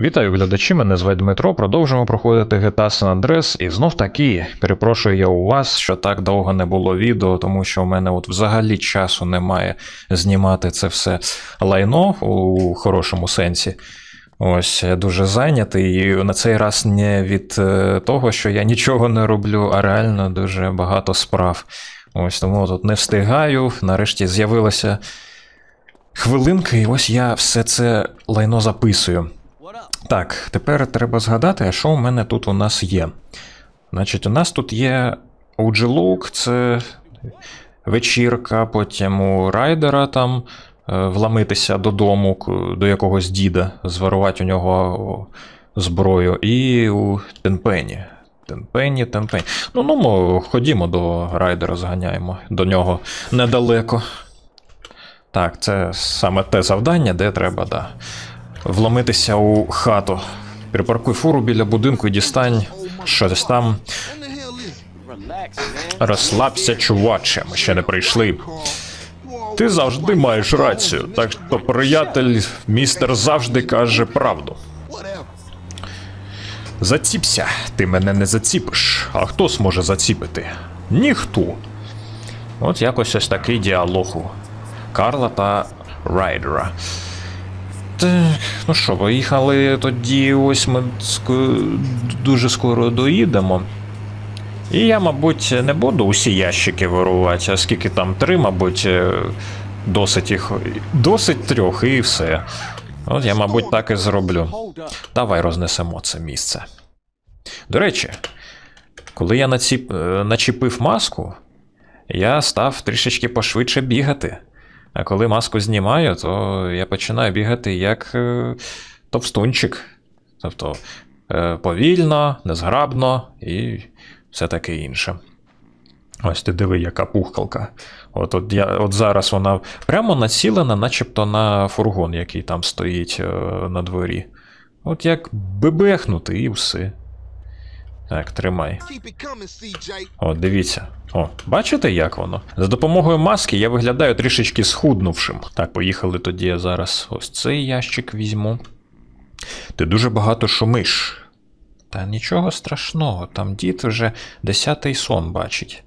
Вітаю глядачі, мене звати Дмитро. Продовжуємо проходити GTA San Andreas. І знов таки перепрошую я у вас, що так довго не було відео, тому що в мене от взагалі часу немає знімати це все лайно у хорошому сенсі. Ось я дуже зайнятий, і на цей раз не від е, того, що я нічого не роблю, а реально дуже багато справ. Ось тому тут не встигаю. Нарешті з'явилася хвилинка, і ось я все це лайно записую. Так, тепер треба згадати, що у мене тут у нас є. Значить, у нас тут є OG Look, це вечірка, потім у райдера там е, вломитися додому до якогось діда, зворувати у нього зброю, і у Тенпені. Тенпені, Тенпені. Ну, ну, ми ходімо до райдера, зганяємо до нього недалеко. Так, це саме те завдання, де треба, да. Вломитися у хату. Припаркуй фуру біля будинку і дістань щось там. Розслабся, чуваче, ми ще не прийшли. Ти завжди маєш рацію, так що приятель, містер завжди каже правду. Заціпся, ти мене не заціпиш. А хто зможе заціпити? Ніхто. От якось ось такий діалог у Карла та Райдера. Так, ну що, поїхали тоді, ось ми дуже скоро доїдемо. І я, мабуть, не буду усі ящики вирувати, а скільки там три, мабуть, е, досить їх. Досить трьох, і все. От я, мабуть, так і зроблю. Давай рознесемо це місце. До речі, коли я націп... е, начепив маску, я став трішечки пошвидше бігати. А коли маску знімаю, то я починаю бігати як е, товстунчик. Тобто е, повільно, незграбно і все таке інше. Ось ти диви, яка пухкалка. От, от, я, от зараз вона прямо націлена, начебто на фургон, який там стоїть е, на дворі. От як бебехнути і все. Так, тримай. О, дивіться. О, бачите, як воно? За допомогою маски я виглядаю трішечки схуднувшим. Так, поїхали тоді я зараз ось цей ящик візьму. Ти дуже багато шумиш. Та нічого страшного, там дід вже десятий сон бачить.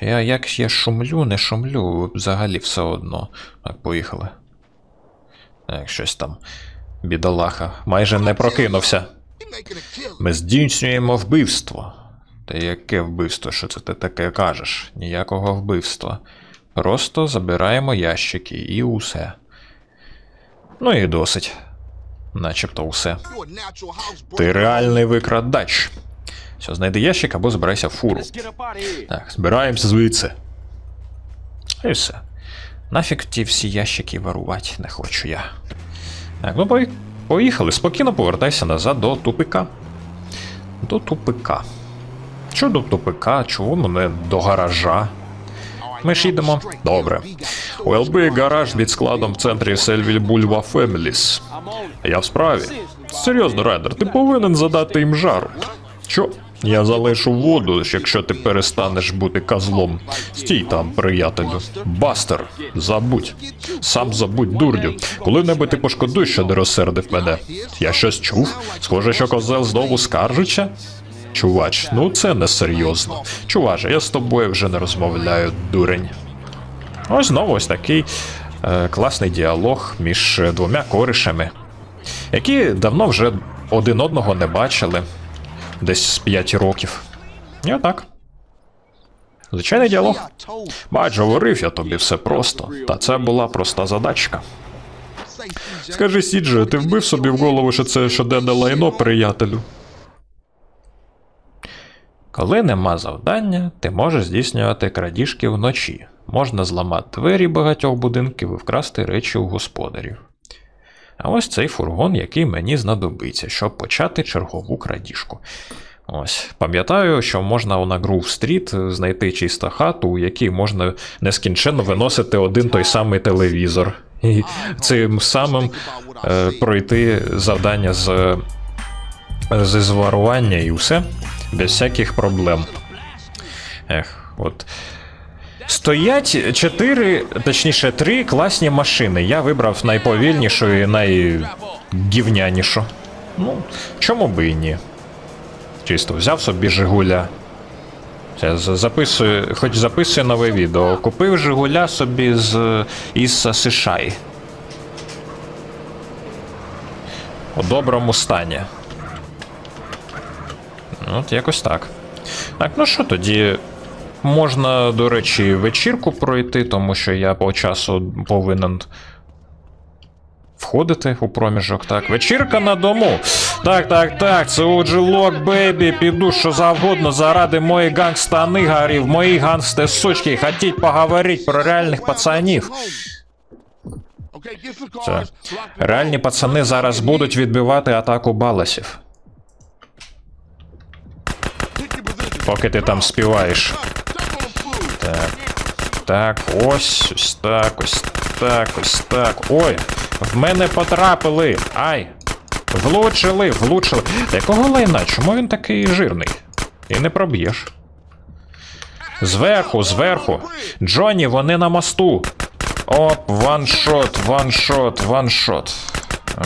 Я як я шумлю, не шумлю, взагалі все одно. Так, поїхали. Так, щось там. Бідолаха, майже не прокинувся. Ми здійснюємо вбивство. Та яке вбивство? Що це ти таке кажеш? Ніякого вбивства. Просто забираємо ящики і усе. Ну і досить. Начебто усе. Ти реальний викрадач. Все, знайди ящик або збирайся в фуру. Так, збираємося звідси. І все. Нафіг ті всі ящики варувати не хочу я. Так, ну пої- поїхали. Спокійно повертайся назад до тупика. До тупика. Що до тупика? Чого мене до гаража? Ми ж їдемо. Добре. У ЛБ гараж під складом в центрі Сельвіль Бульва Феміліс. Я в справі. Серйозно, Райдер, ти повинен задати їм жару. Що? Я залишу воду, якщо ти перестанеш бути козлом. Стій там, приятелю. Бастер, забудь. Сам забудь, дурню. Коли-небудь ти пошкодуєш, що не розсердив мене. Я щось чув? Схоже, що козел знову скаржиться? Чувач, ну це не серйозно. Чуваже, я з тобою вже не розмовляю, дурень. Ось знову ось такий е, класний діалог між двома коришами, які давно вже один одного не бачили, десь з 5 років. І отак. Звичайний діалог. Бач, говорив я тобі все просто, та це була проста задачка. Скажи, Сіджо, ти вбив собі в голову, що це щоденне лайно, приятелю. Коли нема завдання, ти можеш здійснювати крадіжки вночі. Можна зламати двері багатьох будинків і вкрасти речі у господарів. А ось цей фургон, який мені знадобиться, щоб почати чергову крадіжку. Ось, пам'ятаю, що можна на Грув Стріт знайти чисто хату, у якій можна нескінченно виносити один той самий телевізор. І цим самим е, пройти завдання з, з зварування і все без всяких проблем. Ех, от. Стоять чотири, точніше, три класні машини. Я вибрав найповільнішу і найгівнянішу. Ну, чому би і ні? Чисто взяв собі Жигуля. Це записую, хоч записую нове відео. Купив Жигуля собі з із США. У доброму стані. Ну, От якось так. Так, ну що тоді? Можна, до речі, вечірку пройти, тому що я по часу повинен входити у проміжок. Так, вечірка на дому. Так, так, так, це уджилок, бейбі, піду що завгодно заради моєї гангста-нигарів, мої гангсте сучки, хотіть поговорити про реальних пацанів. Це. Реальні пацани зараз будуть відбивати атаку баласів. Поки ти там співаєш. Так. Так, ось, ось так, ось так, ось так. Ой, в мене потрапили. Ай! Влучили, влучили. Та якого лайна? Чому він такий жирний? І не проб'єш. Зверху, зверху. Джонні, вони на мосту. Оп, ваншот, ваншот, ваншот.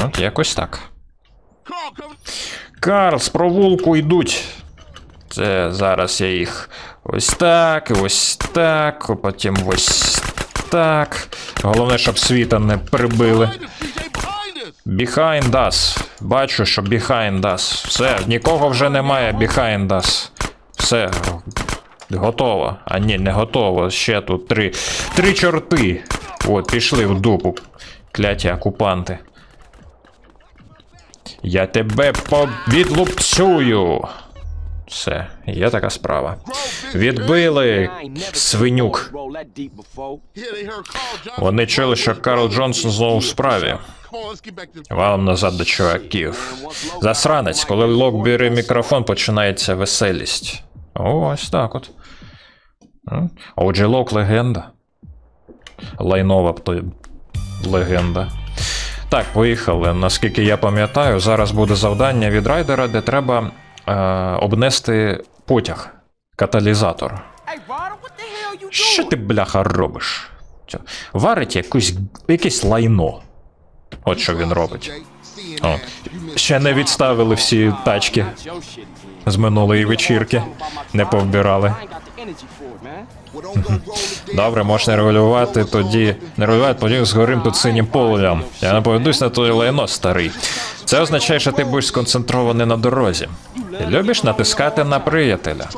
От якось так. Карл, з провулку йдуть. Це зараз я їх ось так, ось так, потім ось так. Головне, щоб світа не прибили. Behind us. Бачу, що behind us. Все, нікого вже немає behind us. Все. Готово. А ні, не готово. Ще тут три. Три чорти. От, пішли в дупу. Кляті окупанти. Я тебе повідлупцюю. Все, є така справа. Відбили свинюк. Вони чули, що Карл Джонсон знову в справі. Валом назад до чуваків. Засранець, коли Лок бере мікрофон, починається веселість. Ось так от. Отже, Лок легенда. Лайнова легенда. Так, поїхали. Наскільки я пам'ятаю, зараз буде завдання від райдера, де треба обнести потяг. Каталізатор. Що ти, бляха, робиш? Варить якусь, якесь лайно. От що він робить. О, ще не відставили всі тачки з минулої вечірки. Не повбирали. Добре, можна регулювати тоді. Не регулювати тоді згорим тут синім полем. Я не поведусь на твоє лайно, старий. Це означає, що ти будеш сконцентрований на дорозі. Любиш натискати на приятеля.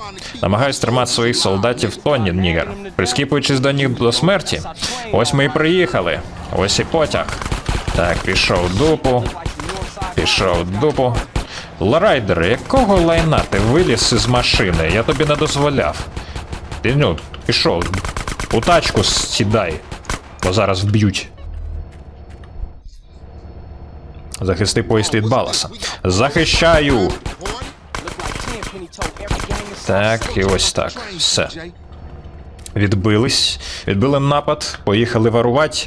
Намагаюсь тримати своїх солдатів в тоні, нігер, прискіпуючись до них до смерті. Ось ми і приїхали. Ось і потяг. Так, пішов дупу. Пішов дупу. Лрайдер, якого лайна ти виліз із машини? Я тобі не дозволяв. Ти ну, пішов. У тачку сідай, бо зараз вб'ють. Захисти поїзд від Баласа. Захищаю! Так, і ось так. Все. Відбились. Відбили напад. Поїхали варувати.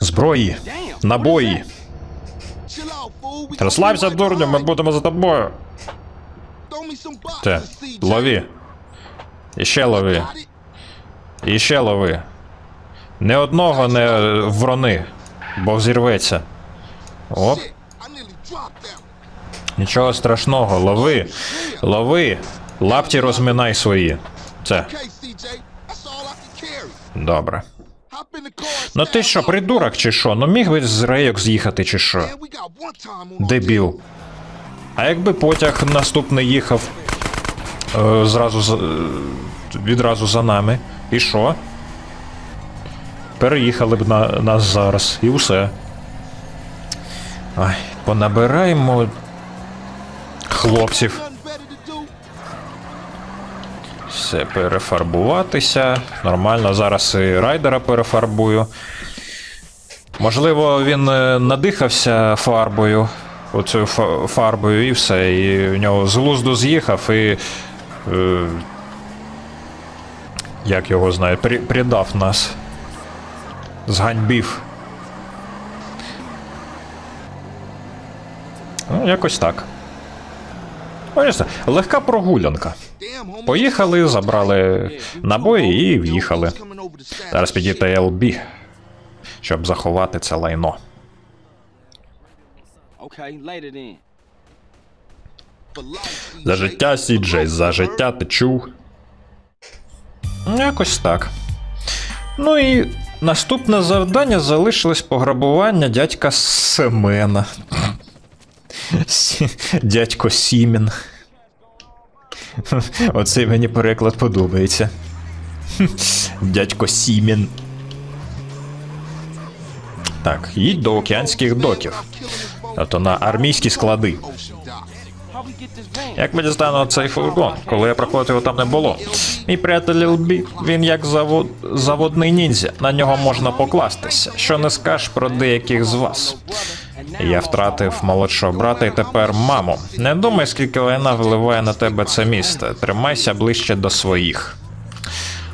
Зброї. Набої. Розслабся, дурню, ми будемо за тобою. Те, лови. Іще лови. Іще лови. Не одного не врони, бо взірветься. Оп, нічого страшного, лови. Лови. Лапті розминай свої. Це. Добре. Ну ти що, придурок чи що? Ну міг би з рейок з'їхати чи що? Дебіл. А якби потяг наступний їхав е, зразу за, е, відразу за нами. І що? Переїхали б на нас зараз, і все. Ай, понабираємо хлопців. Все, перефарбуватися. Нормально, зараз і райдера перефарбую. Можливо, він е, надихався фарбою, оцею фарбою, і все. І в нього з глузду з'їхав і. Е, як його знає, при, придав нас. Зганьбів. Ну, якось так. Бачите, легка прогулянка. Поїхали, забрали набої і в'їхали. Зараз підійти LB, щоб заховати це лайно. За життя, Сіджей, за життя ти чув. Якось так. Ну і наступне завдання залишилось пограбування дядька Семена. Дядько Сімін. Оцей мені переклад подобається. Дядько Сімін. Так, їдь до океанських доків. Тобто на армійські склади. Як ми дістанемо цей фургон? Коли я проходив, його там не було. Мій приятель Лбі, він як завод... заводний ніндзя. На нього можна покластися. Що не скажеш про деяких з вас? Я втратив молодшого брата і тепер маму. Не думай, скільки лайна виливає на тебе це місто. Тримайся ближче до своїх.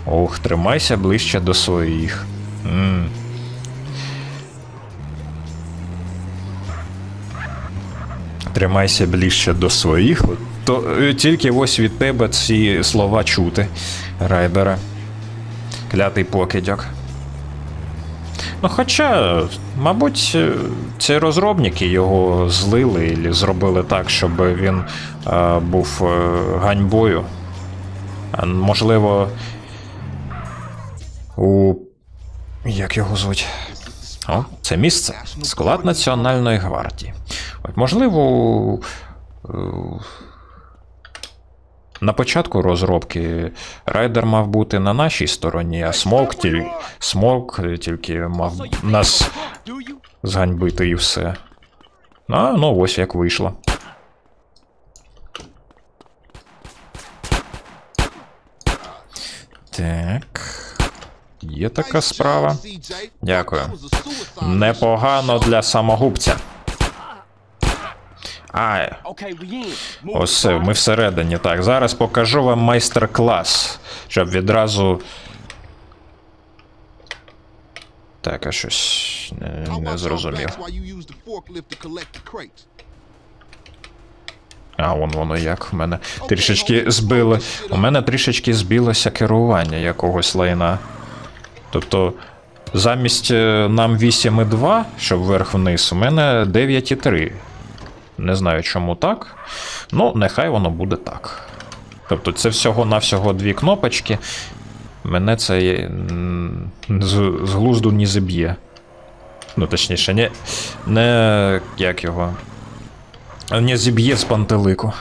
Ох, тримайся ближче до своїх. м Тримайся ближче до своїх. То е, тільки ось від тебе ці слова чути, райдера. Клятий покидьок. Ну, хоча, мабуть, е, ці розробники його злили і зробили так, щоб він е, був е, ганьбою. Можливо, у. Як його звуть? О, це місце. Склад Національної гвардії. От, можливо, е, на початку розробки райдер мав бути на нашій стороні, а смок, тіль... смок тільки мав нас зганьбити і все. А, ну ось як вийшло. Так. Є така справа. Дякую. Непогано для самогубця. А, Okay, we in. Move ось ми всередині. Так, зараз покажу вам майстер-клас, щоб відразу. Так, а щось не, не зрозумів. А, вон воно як. У мене трішечки збило. У мене трішечки збилося керування якогось лайна. Тобто, замість е, нам 8,2, щоб вверх-вниз, у мене 9,3. Не знаю, чому так. Ну, нехай воно буде так. Тобто, це всього-навсього дві кнопочки. Мене це з, глузду не зіб'є. Ну, точніше, не, не як його. Не зіб'є з пантелику.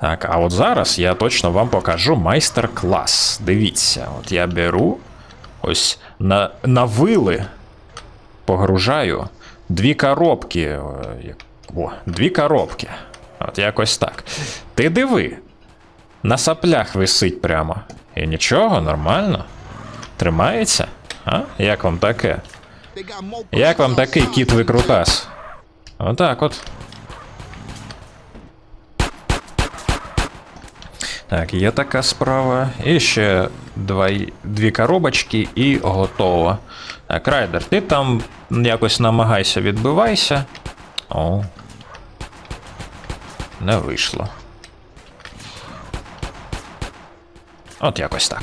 Так, а от зараз я точно вам покажу майстер-клас. Дивіться, от я беру ось на, на вили погружаю дві коробки. е, О, дві коробки. От якось так. Ти диви. На саплях висить прямо. І нічого, нормально. Тримається? А? Як вам таке? Як вам такий кіт викрутас? Отак от. Так, є така справа. І ще два, дві коробочки і готово. Так, Райдер, ти там якось намагайся відбивайся. О. Не вийшло. От якось так.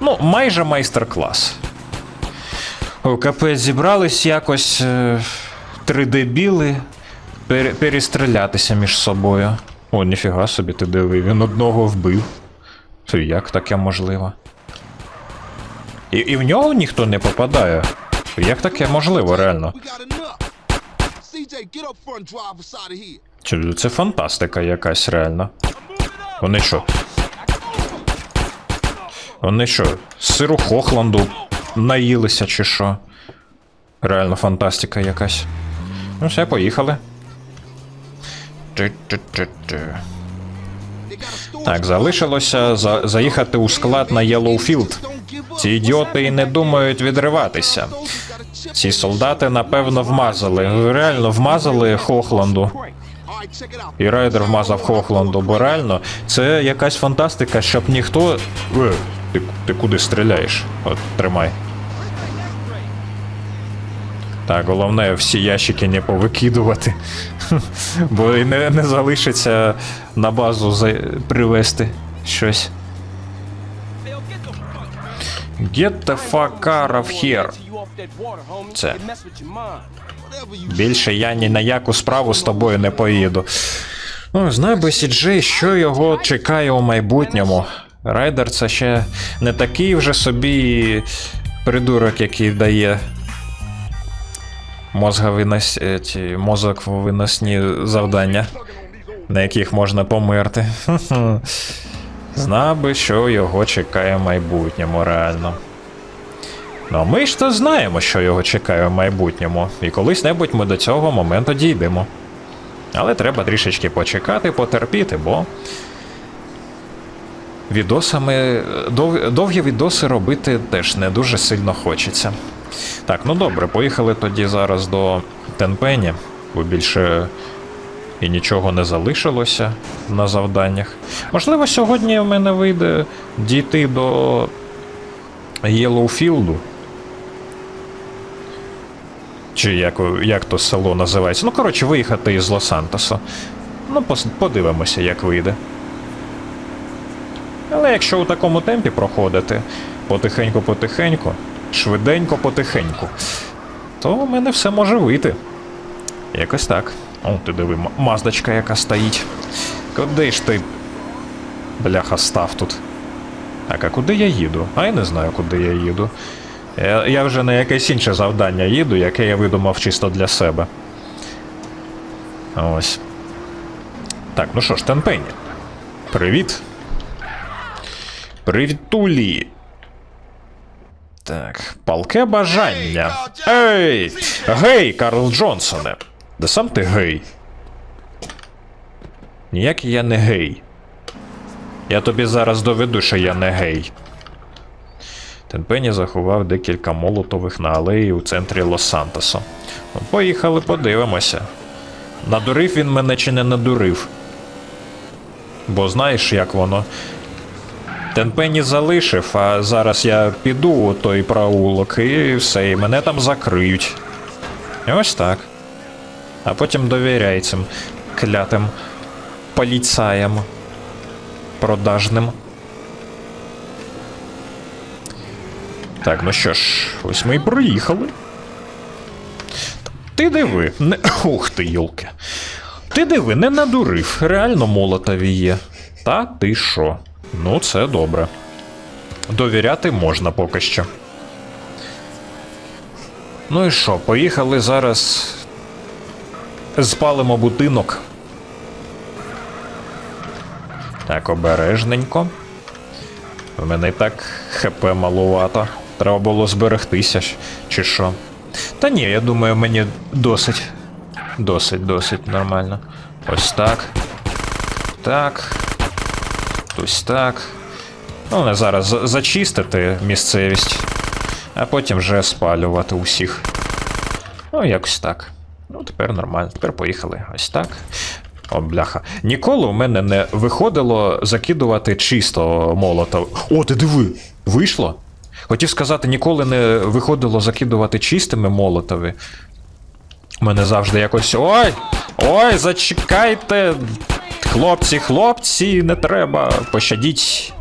Ну, майже майстер-клас. О, Капець зібрались якось е, три дебіли пере- перестрілятися між собою. О, ніфіга собі ти диви, він одного вбив. Це як таке можливо? І, і в нього ніхто не попадає. Як таке можливо, реально? Це фантастика якась реально. Вони що? Вони що, сиру Хохланду наїлися чи що? Реально фантастика якась. Ну все, поїхали. Так, залишилося за- заїхати у склад на Єлоуфілд. Ці ідіоти і не думають відриватися. Ці солдати, напевно, вмазали. Реально вмазали Хохланду. І райдер вмазав Хохланду, бо реально це якась фантастика, щоб ніхто. Е, ти, ти куди стріляєш? От, тримай. Так, головне всі ящики не повикидувати. Бо і не, не залишиться на базу за... привезти щось. Get the fuck out of here. Це. Більше я ні на яку справу з тобою не поїду. Ну, знай би Сіджей, що його чекає у майбутньому. Райдер це ще не такий вже собі придурок, який дає мозговинос... е, ці, мозок виносні завдання, на яких можна померти. Знав би, що його чекає в майбутньому, реально. Ну, ми ж то знаємо, що його чекає в майбутньому, і колись-небудь ми до цього моменту дійдемо. Але треба трішечки почекати, потерпіти, бо відосами. Дов... Довгі відоси робити теж не дуже сильно хочеться. Так, ну добре, поїхали тоді зараз до Тенпені, бо більше і нічого не залишилося на завданнях. Можливо, сьогодні в мене вийде дійти до Єлоуфілду. Чи як, як то село називається? Ну, коротше, виїхати із Лос-Сантоса. Ну, подивимося, як вийде. Але якщо у такому темпі проходити потихеньку-потихеньку, швиденько потихеньку, то в мене все може вийти. Якось так. О, ти диви, маздочка, яка стоїть. Куди ж ти? Бляха, став тут. Так, а куди я їду? А я не знаю, куди я їду. Я, я вже на якесь інше завдання їду, яке я видумав чисто для себе. Ось. Так, ну що ж, Тенпені. Привіт. Привітулі. Так, палке бажання. Ей! Гей, Карл Джонсоне. Де сам ти гей? Ніякий я не гей. Я тобі зараз доведу, що я не гей. Тенпені заховав декілька молотових на алеї у центрі Лос-Сантосу. Ну, поїхали, подивимося. Надурив він мене чи не надурив? Бо знаєш, як воно. Тенпені залишив, а зараз я піду у той проулок і все, і мене там закриють. Ось так. А потім довіряй цим клятим поліцаям продажним. Так, ну що ж, ось ми і приїхали. Ти диви, не. Ух ти, йолки. Ти диви, не надурив. Реально молотові є. Та ти що? Ну, це добре. Довіряти можна поки що. Ну і що, поїхали зараз. Спалимо будинок. Так, обережненько. У мене і так ХП малувато. Треба було зберегтися, чи що. Та ні, я думаю, мені досить. Досить, досить нормально. Ось так. Так. Ось так. Ну, зараз зачистити місцевість, а потім вже спалювати усіх. Ну, якось так. Ну, тепер нормально. Тепер поїхали. Ось так. О, бляха. Ніколи у мене не виходило закидувати чисто молотов. О, ти диви! Вийшло? Хотів сказати, ніколи не виходило закидувати чистими молотови. У мене завжди якось. Ой! Ой, зачекайте! Хлопці, хлопці, не треба, пощадіть.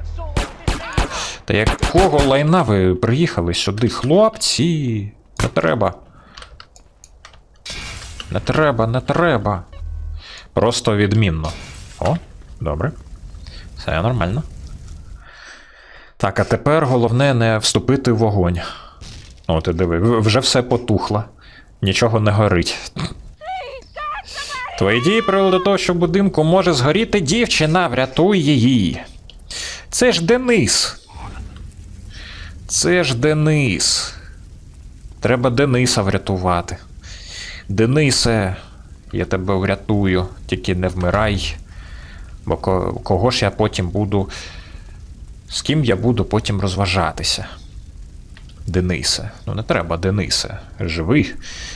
Та якого лайна ви приїхали сюди? Хлопці! Не треба. Не треба, не треба. Просто відмінно. О, добре. Все нормально. Так, а тепер головне не вступити в вогонь. О, ти диви, вже все потухло. Нічого не горить. Твої дії привели до того, що в будинку може згоріти дівчина, врятуй її. Це ж Денис. Це ж Денис. Треба Дениса врятувати. Денисе, я тебе врятую, тільки не вмирай. Бо кого ж я потім буду. З ким я буду потім розважатися? Денисе. Ну не треба, Денисе. Живи.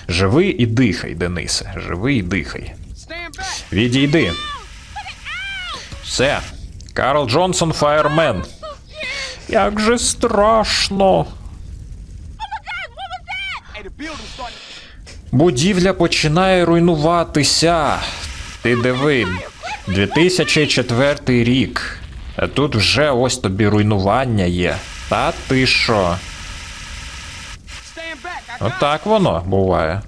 Живи і дихай, Денисе. Живи і дихай. Відійди. Все. Карл Джонсон Фаєрмен. Як же страшно. Будівля починає руйнуватися. Ти диви, 2004 рік. А тут вже ось тобі руйнування є. Та ти що? Отак воно буває.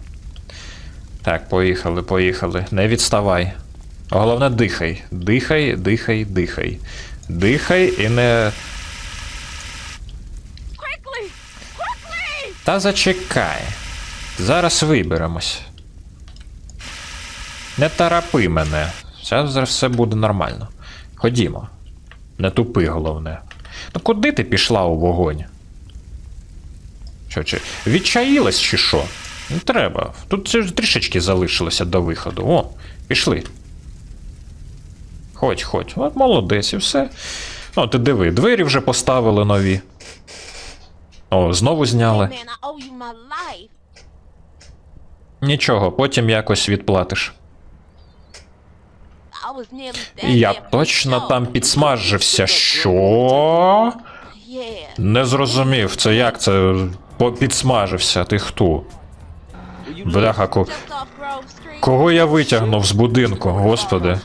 Так, поїхали, поїхали. Не відставай. Головне, дихай. Дихай, дихай, дихай. Дихай і не. Та зачекай. Зараз виберемось. Не тарапи мене. Зараз все буде нормально. Ходімо. Не тупи, головне. Ну куди ти пішла у вогонь? Що, чи відчаїлась чи що? Не треба. Тут трішечки залишилося до виходу. О, пішли. Ходь, ходь. От молодець і все. О, ти диви, двері вже поставили нові. О, знову зняли. Нічого, потім якось відплатиш. Я точно там підсмажився. Що? Не зрозумів, це як це підсмажився? Ти хто? Бляха, ко... Кого я витягнув з будинку, господи.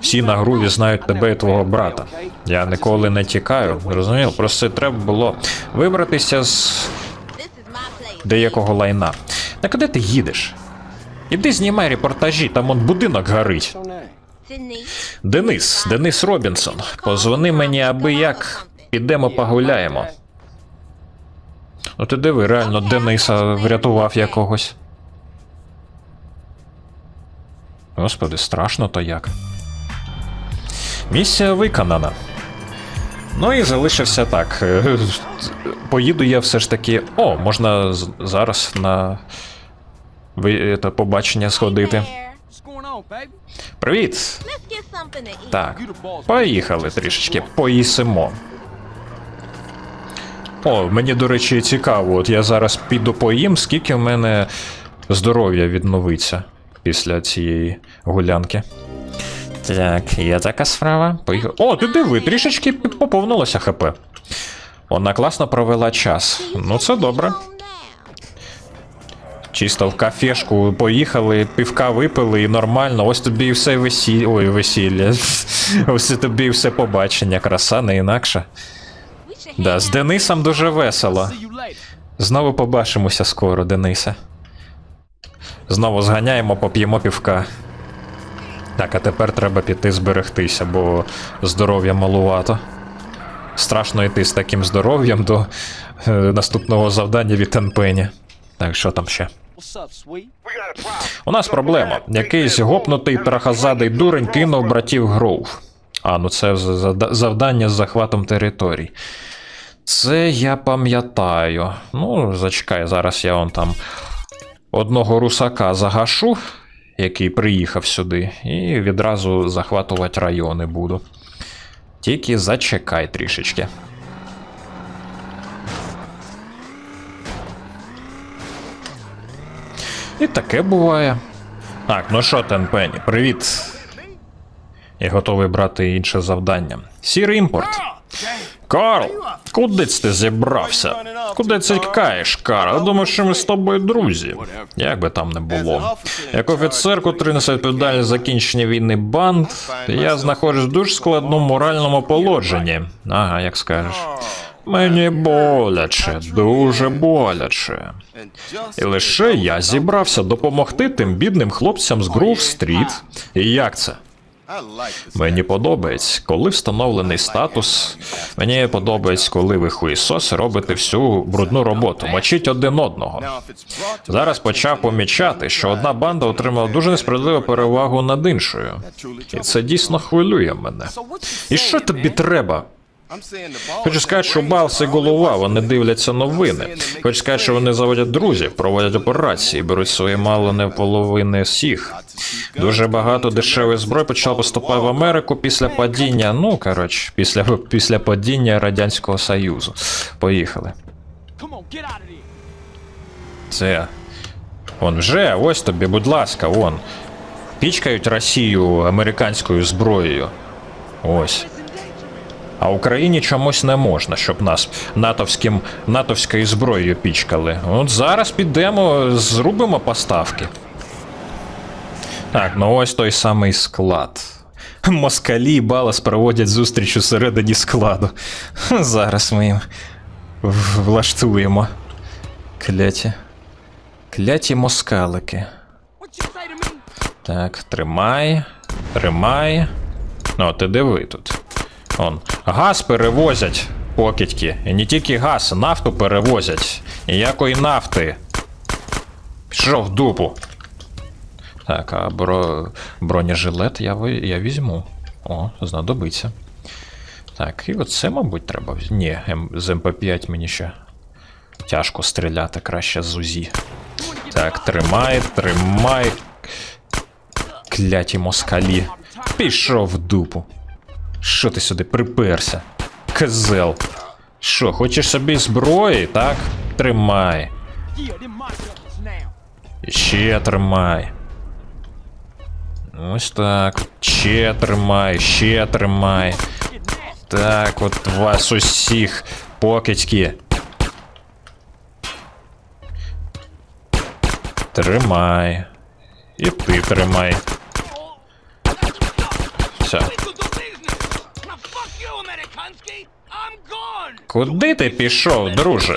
Всі на груві знають тебе і твого брата. Я ніколи не тікаю, розумів? Просто треба було вибратися з деякого лайна. Та куди ти їдеш? Іди знімай репортажі, там он будинок горить. Денис, Денис Робінсон. Позвони мені аби як. Підемо погуляємо. Ну ти диви, реально Дениса врятував якогось. Господи, страшно то як. Місія виконана. Ну і залишився так. Поїду я все ж таки. О, можна зараз на побачення сходити. Привіт! Так, поїхали трішечки, поїсимо. О, мені, до речі, цікаво, от я зараз піду поїм, скільки в мене здоров'я відновиться після цієї гулянки. Так, є така справа. Поїхали. О, ти диви, трішечки поповнилося ХП. Вона класно провела час. Ну, це добре. Чисто в кафешку поїхали, півка випили і нормально. Ось тобі і все весілля. Ой, весілля. Ось тобі і все побачення, краса, не інакше. Да, з. Денисом дуже весело. Знову побачимося скоро, Денисе. Знову зганяємо, поп'ємо півка. Так, а тепер треба піти зберегтися, бо здоров'я малувато. Страшно йти з таким здоров'ям до е, наступного завдання від Тенпені. Так, що там ще? У нас проблема. Якийсь гопнутий трахазадий дурень кинув братів Гроув. А, ну це завдання з захватом територій. Це я пам'ятаю. Ну, зачекай, зараз я он там одного русака загашу, який приїхав сюди, і відразу захватувати райони буду. Тільки зачекай трішечки. І таке буває. Так, ну що, Тенпені, привіт. Я готовий брати інше завдання. Сірий імпорт. Карл, куди ти зібрався? Куди тікаєш, Карл? Думаю, що ми з тобою друзі. Як би там не було. Як офіцер, котрий несе відповідальність за закінчення війни банд, я знаходжусь в дуже складному моральному положенні. Ага, як скажеш. Мені боляче, дуже боляче. І лише я зібрався допомогти тим бідним хлопцям з Грув Стріт. І як це? Мені подобається, коли встановлений статус. Мені подобається, коли ви хуїсоси робите всю брудну роботу, мочіть один одного. Зараз почав помічати, що одна банда отримала дуже несправедливу перевагу над іншою. І це дійсно хвилює мене. І що тобі треба? Хочу сказати, що Балс і голова, вони дивляться новини. Хочу сказати, що вони заводять друзів, проводять операції, беруть свої мало не половини всіх. Дуже багато дешевої зброї почало поступати в Америку після падіння. Ну коротше, після, після падіння Радянського Союзу. Поїхали. Це. Вон вже, ось тобі, будь ласка, вон. Пічкають Росію американською зброєю. Ось. А Україні чомусь не можна, щоб нас натовським, натовською зброєю пічкали. От зараз підемо, зробимо поставки. Так, ну ось той самий склад. Москалі і Балас проводять зустріч усередині складу. Зараз ми їм влаштуємо. Кляті. Кляті москалики. Так, тримай. Тримай. Ну, ти диви тут. Он. Газ перевозять покидьки. І не тільки газ, нафту перевозять. Ніякої нафти. Пішов в дупу. Так, а бро... бронежилет я, я візьму. О, знадобиться. Так, і оце, мабуть, треба. Ні, М... з МП5 мені ще тяжко стріляти, краще з УЗІ. Так, тримай, тримай. Кляті москалі. Пішов в дупу. Що ти сюди приперся? Козел. Що, хочеш собі зброї, так? Тримай. Yeah, them my weapons now. Ще тримай. Ось так. Ще тримай, ще тримай. Get nasty. Так, от вас усіх покидьки. Тримай. І ти тримай. Все. Куди ти пішов, друже?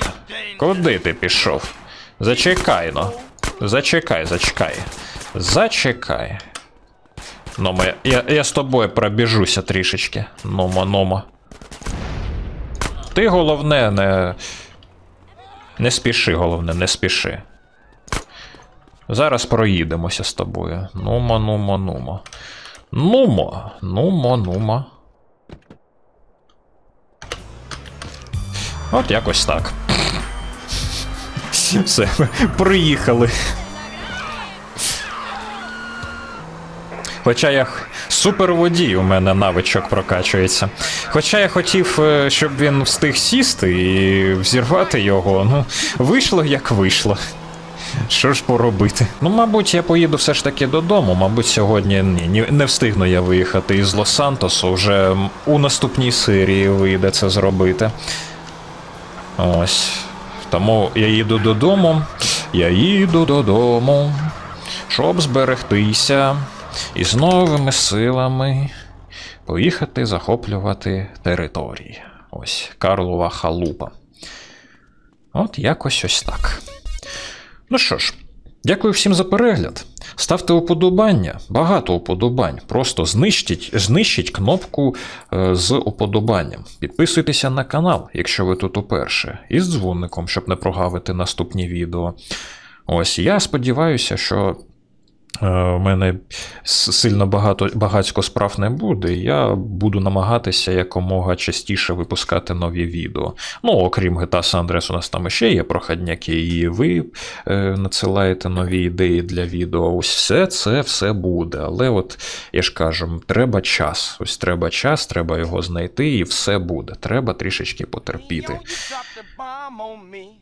Куди ти пішов? Зачекай но. Зачекай, зачекай. Зачекай. Нома, я, я, я з тобою пробіжуся трішечки. Нома, нома. Ти головне не. Не спіши, головне, не спіши. Зараз проїдемося з тобою. Нумо, нумо, нумо. Нумо, нумо, нумо. От якось так. Все, приїхали. Хоча я суперводій у мене навичок прокачується. Хоча я хотів, е, щоб він встиг сісти і взірвати його, ну, вийшло як вийшло. Що ж поробити? Ну, мабуть, я поїду все ж таки додому. Мабуть, сьогодні ні, не встигну я виїхати із Лос-Сантосу. Вже у наступній серії вийде це зробити. Ось. Тому я їду додому. Я їду додому, щоб зберегтися і з новими силами поїхати захоплювати території. Ось Карлова халупа. От якось ось так. Ну що ж, дякую всім за перегляд. Ставте уподобання, багато уподобань. Просто знищіть, знищіть кнопку е, з уподобанням. Підписуйтеся на канал, якщо ви тут уперше, і з дзвоником, щоб не прогавити наступні відео. Ось я сподіваюся, що в мене сильно багато багатько справ не буде. Я буду намагатися якомога частіше випускати нові відео. Ну, окрім San Andreas, у нас там ще є проходняки, і ви е, надсилаєте нові ідеї для відео. Ось все це все буде. Але от я ж кажу, треба час. Ось треба час, треба його знайти, і все буде. Треба трішечки потерпіти.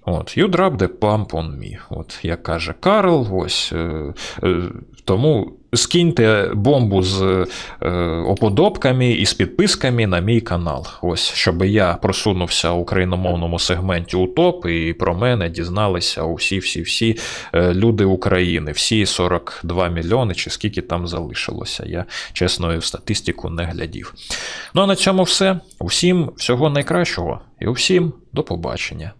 От, you drop the pump on me. От, як каже Карл, ось. Е, е, тому скиньте бомбу з е, оподобками і з підписками на мій канал. Ось, щоб я просунувся у україномовному сегменті у топ, і про мене дізналися усі-всі-всі е, люди України, всі 42 мільйони, чи скільки там залишилося. Я чесно в статистику не глядів. Ну а на цьому все. Усім всього найкращого і усім до побачення.